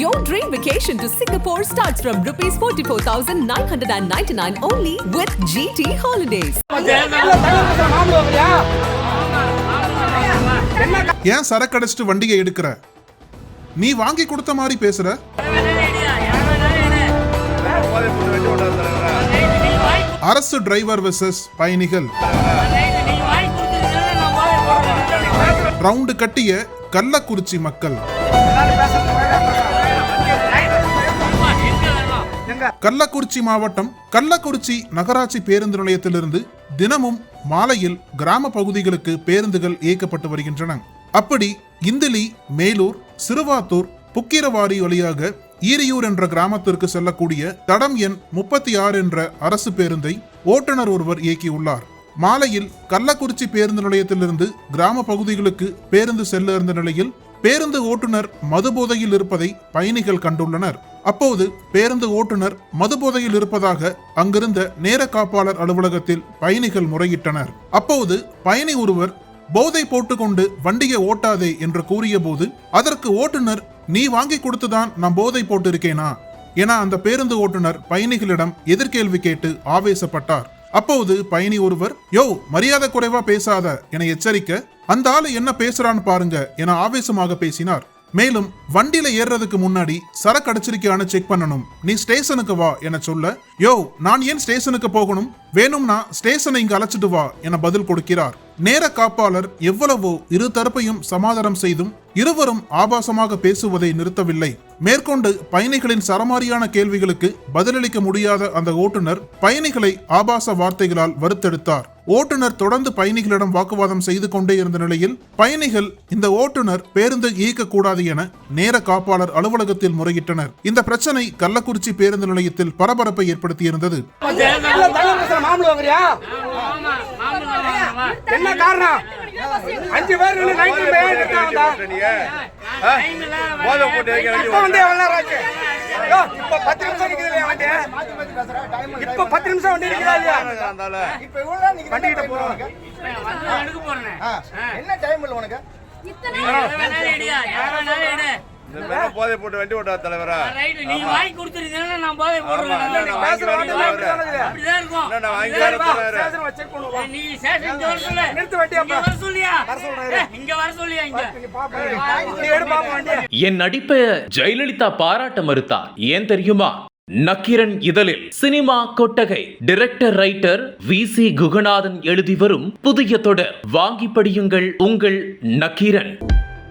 Your dream vacation to Singapore starts from rupees 44,999 only with GT Holidays. ஏன் சரக்கு சரக்கடைச்சிட்டு வண்டியை எடுக்கிற? நீ வாங்கி கொடுத்த மாதிரி பேசுற? அரசு டிரைவர் வெர்சஸ் பயணிகள். ரவுண்டு கட்டிய கள்ளக்குறிச்சி மக்கள். கள்ளக்குறிச்சி மாவட்டம் கள்ளக்குறிச்சி நகராட்சி பேருந்து நிலையத்திலிருந்து தினமும் மாலையில் கிராம பகுதிகளுக்கு பேருந்துகள் இயக்கப்பட்டு வருகின்றன. அப்படி இந்திலி மேலூர் சிறுவாத்தூர் புக்கிரவாரி வழியாக ஈரியூர் என்ற கிராமத்திற்கு செல்லக்கூடிய தடம் எண் முப்பத்தி ஆறு என்ற அரசு பேருந்தை ஓட்டுநர் ஒருவர் இயக்கியுள்ளார். மாலையில் கள்ளக்குறிச்சி பேருந்து நிலையத்திலிருந்து கிராம பகுதிகளுக்கு பேருந்து செல்ல இருந்த நிலையில் பேருந்து ஓட்டுநர் மதுபோதையில் இருப்பதை பயணிகள் கண்டுள்ளனர். அப்போது பேருந்து ஓட்டுநர் மதுபோதையில் இருப்பதாக அங்கிருந்த நேர காப்பாளர் அலுவலகத்தில் பயணிகள் முறையிட்டனர். அப்போது பயணி ஒருவர் போதை போட்டுக்கொண்டு வண்டியை ஓட்டாதே என்று கூறியபோது அதற்கு ஓட்டுநர் நீ வாங்கி கொடுத்துதான் நான் போதை போட்டிருக்கேனா? என அந்த பேருந்து ஓட்டுநர் பயணிகளிடம் எதிர்கேள்வி கேட்டு ஆவேசப்பட்டார். அப்போது பயணி ஒருவர் யோ மரியாதை குறைவா பேசாத என எச்சரிக்க அந்த ஆளு என்ன பேசுறான்னு பாருங்க என ஆவேசமாக பேசினார். மேலும் வண்டியில ஏறுறதுக்கு முன்னாடி சரக்கு அடிச்சிருக்கியான்னு செக் பண்ணணும். நீ ஸ்டேஷனுக்கு வா என சொல்ல யோ நான் ஏன் ஸ்டேஷனுக்கு போகணும்? வேணும்னா ஸ்டேஷனை இங்க அழைச்சிட்டு வா என பதில் கொடுக்கிறார். நேர காப்பாளர் எவ்வளவோ இரு தரப்பையும் சமாதானம் செய்தும் இருவரும் ஆபாசமாக பேசுவதை நிறுத்தவில்லை மேற்கொண்டு பயணிகளின் சரமாரியான கேள்விகளுக்கு பதிலளிக்க முடியாத அந்த ஓட்டுநர் பயணிகளை ஆபாச வார்த்தைகளால் வறுத்தெடுத்தார் ஓட்டுநர் தொடர்ந்து பயணிகளிடம் வாக்குவாதம் செய்து கொண்டே இருந்த நிலையில் பயணிகள் இந்த ஓட்டுநர் பேருந்து இயக்கக்கூடாது என நேர காப்பாளர் அலுவலகத்தில் முறையிட்டனர் இந்த பிரச்சனை கள்ளக்குறிச்சி பேருந்து நிலையத்தில் பரபரப்பை ஏற்படுத்தியிருந்தது என்ன காரணம்? அஞ்சு பேர் நின்னு நைட்டு பேர் இருக்காங்க. இப்ப வந்து எவ்வளவு நேரம் ஆச்சு இப்ப பத்து நிமிஷம் நிக்குது வண்டி? இப்ப பத்து நிமிஷம் வண்டி நிக்குதா இல்லையா? இப்ப இவ்வளவு வண்டி கிட்ட போறோம் என்ன டைம் இல்ல உனக்கு? போதை போட்டு வண்டி தலைவரா? வாங்கி கொடுத்துருக்கீங்கன்னா நான் போதை போடுறேன். நிறுத்து வண்டி அப்ப. வர சொல்லியா இங்க வர சொல்லியா இங்க. என் நடிப்பை ஜெயலலிதா பாராட்ட மறுத்தார் ஏன் தெரியுமா? நக்கீரன் இதழில் சினிமா கொட்டகை. Director writer V C Guhanathan எழுதி வரும் புதிய தொடர். வாங்கி படியுங்கள் உங்கள் நக்கீரன்.